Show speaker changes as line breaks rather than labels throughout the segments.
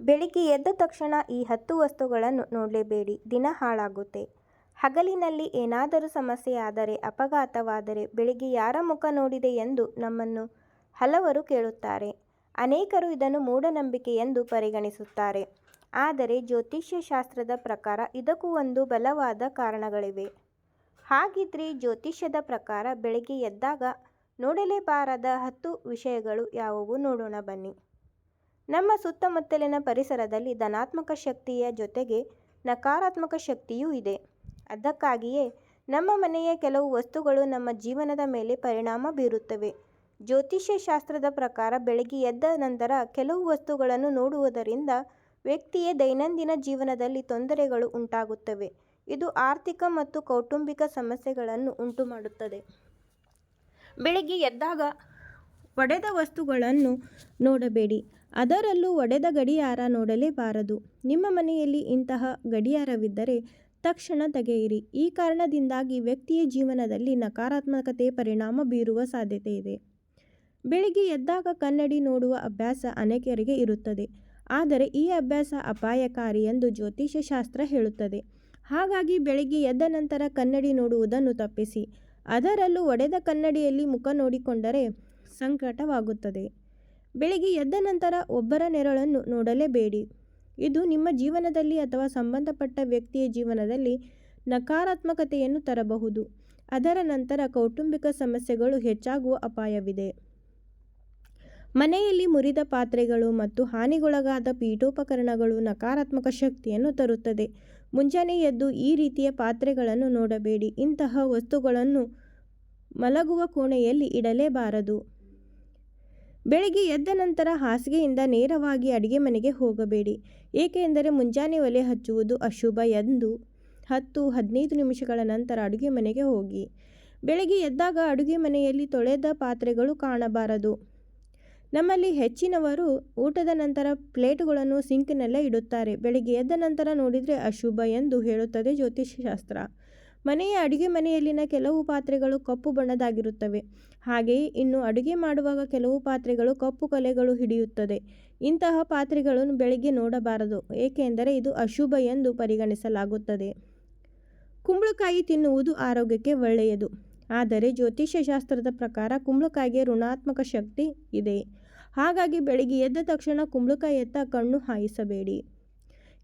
ಬೆಳಿಗ್ಗೆ ಎದ್ದ ತಕ್ಷಣ ಈ ಹತ್ತು ವಸ್ತುಗಳನ್ನು ನೋಡಲೇಬೇಡಿ ದಿನ ಹಾಳಾಗುತ್ತೆ. ಹಗಲಿನಲ್ಲಿ ಏನಾದರೂ ಸಮಸ್ಯೆಯಾದರೆ, ಅಪಘಾತವಾದರೆ ಬೆಳಿಗ್ಗೆ ಯಾರ ಮುಖ ನೋಡಿದೆ ಎಂದು ನಮ್ಮನ್ನು ಹಲವರು ಕೇಳುತ್ತಾರೆ. ಅನೇಕರು ಇದನ್ನು ಮೂಢನಂಬಿಕೆ ಎಂದು ಪರಿಗಣಿಸುತ್ತಾರೆ. ಆದರೆ ಜ್ಯೋತಿಷ್ಯ ಶಾಸ್ತ್ರದ ಪ್ರಕಾರ ಇದಕ್ಕೂ ಒಂದು ಬಲವಾದ ಕಾರಣಗಳಿವೆ. ಹಾಗಿದ್ರೆ ಜ್ಯೋತಿಷ್ಯದ ಪ್ರಕಾರ ಬೆಳಿಗ್ಗೆ ಎದ್ದಾಗ ನೋಡಲೇಬಾರದ ಹತ್ತು ವಿಷಯಗಳು ಯಾವುವು ನೋಡೋಣ ಬನ್ನಿ. ನಮ್ಮ ಸುತ್ತಮುತ್ತಲಿನ ಪರಿಸರದಲ್ಲಿ ಧನಾತ್ಮಕ ಶಕ್ತಿಯ ಜೊತೆಗೆ ನಕಾರಾತ್ಮಕ ಶಕ್ತಿಯೂ ಇದೆ. ಅದಕ್ಕಾಗಿಯೇ ನಮ್ಮ ಮನೆಯ ಕೆಲವು ವಸ್ತುಗಳು ನಮ್ಮ ಜೀವನದ ಮೇಲೆ ಪರಿಣಾಮ ಬೀರುತ್ತವೆ. ಜ್ಯೋತಿಷ್ಯ ಶಾಸ್ತ್ರದ ಪ್ರಕಾರ ಬೆಳಗ್ಗೆ ಎದ್ದ ನಂತರ ಕೆಲವು ವಸ್ತುಗಳನ್ನು ನೋಡುವುದರಿಂದ ವ್ಯಕ್ತಿಯ ದೈನಂದಿನ ಜೀವನದಲ್ಲಿ ತೊಂದರೆಗಳು ಉಂಟಾಗುತ್ತವೆ. ಇದು ಆರ್ಥಿಕ ಮತ್ತು ಕೌಟುಂಬಿಕ ಸಮಸ್ಯೆಗಳನ್ನು ಉಂಟುಮಾಡುತ್ತದೆ. ಬೆಳಗ್ಗೆ ಎದ್ದಾಗ ಒಡೆದ ವಸ್ತುಗಳನ್ನು ನೋಡಬೇಡಿ. ಅದರಲ್ಲೂ ಒಡೆದ ಗಡಿಯಾರ ನೋಡಲೇಬಾರದು. ನಿಮ್ಮ ಮನೆಯಲ್ಲಿ ಇಂತಹ ಗಡಿಯಾರವಿದ್ದರೆ ತಕ್ಷಣ ತೆಗೆಯಿರಿ. ಈ ಕಾರಣದಿಂದಾಗಿ ವ್ಯಕ್ತಿಯ ಜೀವನದಲ್ಲಿ ನಕಾರಾತ್ಮಕತೆ ಪರಿಣಾಮ ಬೀರುವ ಸಾಧ್ಯತೆ ಇದೆ ಬೆಳಿಗ್ಗೆ ಎದ್ದಾಗ ಕನ್ನಡಿ ನೋಡುವ ಅಭ್ಯಾಸ ಅನೇಕರಿಗೆ ಇರುತ್ತದೆ. ಆದರೆ ಈ ಅಭ್ಯಾಸ ಅಪಾಯಕಾರಿ ಎಂದು ಜ್ಯೋತಿಷ್ಯ ಶಾಸ್ತ್ರ ಹೇಳುತ್ತದೆ. ಹಾಗಾಗಿ ಬೆಳಿಗ್ಗೆ ಎದ್ದ ನಂತರ ಕನ್ನಡಿ ನೋಡುವುದನ್ನು ತಪ್ಪಿಸಿ. ಅದರಲ್ಲೂ ಒಡೆದ ಕನ್ನಡಿಯಲ್ಲಿ ಮುಖ ನೋಡಿಕೊಂಡರೆ ಸಂಕಟವಾಗುತ್ತದೆ. ಬೆಳಿಗ್ಗೆ ಎದ್ದ ನಂತರ ಒಬ್ಬರ ನೆರಳನ್ನು ನೋಡಲೇಬೇಡಿ. ಇದು ನಿಮ್ಮ ಜೀವನದಲ್ಲಿ ಅಥವಾ ಸಂಬಂಧಪಟ್ಟ ವ್ಯಕ್ತಿಯ ಜೀವನದಲ್ಲಿ ನಕಾರಾತ್ಮಕತೆಯನ್ನು ತರಬಹುದು. ಅದರ ನಂತರ ಕೌಟುಂಬಿಕ ಸಮಸ್ಯೆಗಳು ಹೆಚ್ಚಾಗುವ ಅಪಾಯವಿದೆ. ಮನೆಯಲ್ಲಿ ಮುರಿದ ಪಾತ್ರೆಗಳು ಮತ್ತು ಹಾನಿಗೊಳಗಾದ ಪೀಠೋಪಕರಣಗಳು ನಕಾರಾತ್ಮಕ ಶಕ್ತಿಯನ್ನು ತರುತ್ತದೆ. ಮುಂಜಾನೆ ಎದ್ದು ಈ ರೀತಿಯ ಪಾತ್ರೆಗಳನ್ನು ನೋಡಬೇಡಿ. ಇಂತಹ ವಸ್ತುಗಳನ್ನು ಮಲಗುವ ಕೋಣೆಯಲ್ಲಿ ಇಡಲೇಬಾರದು. ಬೆಳಿಗ್ಗೆ ಎದ್ದ ನಂತರ ಹಾಸಿಗೆಯಿಂದ ನೇರವಾಗಿ ಅಡಿಗೆ ಮನೆಗೆ ಹೋಗಬೇಡಿ. ಏಕೆಂದರೆ ಮುಂಜಾನೆ ಒಲೆ ಹಚ್ಚುವುದು ಅಶುಭ ಎಂದು ಹತ್ತು, ಹದಿನೈದು ನಿಮಿಷಗಳ ನಂತರ ಅಡುಗೆ ಮನೆಗೆ ಹೋಗಿ. ಬೆಳಗ್ಗೆ ಎದ್ದಾಗ ಅಡುಗೆ ಮನೆಯಲ್ಲಿ ತೊಳೆದ ಪಾತ್ರೆಗಳು ಕಾಣಬಾರದು. ನಮ್ಮಲ್ಲಿ ಹೆಚ್ಚಿನವರು ಊಟದ ನಂತರ ಪ್ಲೇಟುಗಳನ್ನು ಸಿಂಕ್ನಲ್ಲೇ ಇಡುತ್ತಾರೆ. ಬೆಳಗ್ಗೆ ಎದ್ದ ನಂತರ ನೋಡಿದರೆ ಅಶುಭ ಎಂದು ಹೇಳುತ್ತದೆ ಜ್ಯೋತಿಷ್ಯ ಶಾಸ್ತ್ರ. ಮನೆಯ ಅಡುಗೆ ಮನೆಯಲ್ಲಿನ ಕೆಲವು ಪಾತ್ರೆಗಳು ಕಪ್ಪು ಬಣ್ಣದಾಗಿರುತ್ತವೆ ಹಾಗೆಯೇ ಇನ್ನು ಅಡುಗೆ ಮಾಡುವಾಗ ಕೆಲವು ಪಾತ್ರೆಗಳು ಕಪ್ಪು ಕಲೆಗಳು ಹಿಡಿಯುತ್ತದೆ. ಇಂತಹ ಪಾತ್ರೆಗಳನ್ನು ಬೆಳಿಗ್ಗೆ ನೋಡಬಾರದು. ಏಕೆಂದರೆ ಇದು ಅಶುಭ ಎಂದು ಪರಿಗಣಿಸಲಾಗುತ್ತದೆ. ಕುಂಬಳಕಾಯಿ ತಿನ್ನುವುದು ಆರೋಗ್ಯಕ್ಕೆ ಒಳ್ಳೆಯದು. ಆದರೆ ಜ್ಯೋತಿಷ್ಯ ಶಾಸ್ತ್ರದ ಪ್ರಕಾರ ಕುಂಬಳಕಾಯಿಗೆ ಋಣಾತ್ಮಕ ಶಕ್ತಿ ಇದೆ. ಹಾಗಾಗಿ ಬೆಳಿಗ್ಗೆ ಎದ್ದ ತಕ್ಷಣ ಕುಂಬಳಕಾಯಿಯತ್ತ ಕಣ್ಣು ಹಾಯಿಸಬೇಡಿ.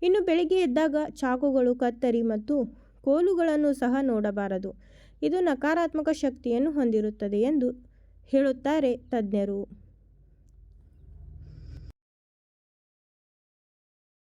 ಇನ್ನು ಬೆಳಿಗ್ಗೆ ಎದ್ದಾಗ ಚಾಕುಗಳು, ಕತ್ತರಿ ಮತ್ತು ಕೋಲುಗಳನ್ನು ಸಹ ನೋಡಬಾರದು. ಇದು ನಕಾರಾತ್ಮಕ ಶಕ್ತಿಯನ್ನು ಹೊಂದಿರುತ್ತದೆ ಎಂದು ಹೇಳುತ್ತಾರೆ ತಜ್ಞರು.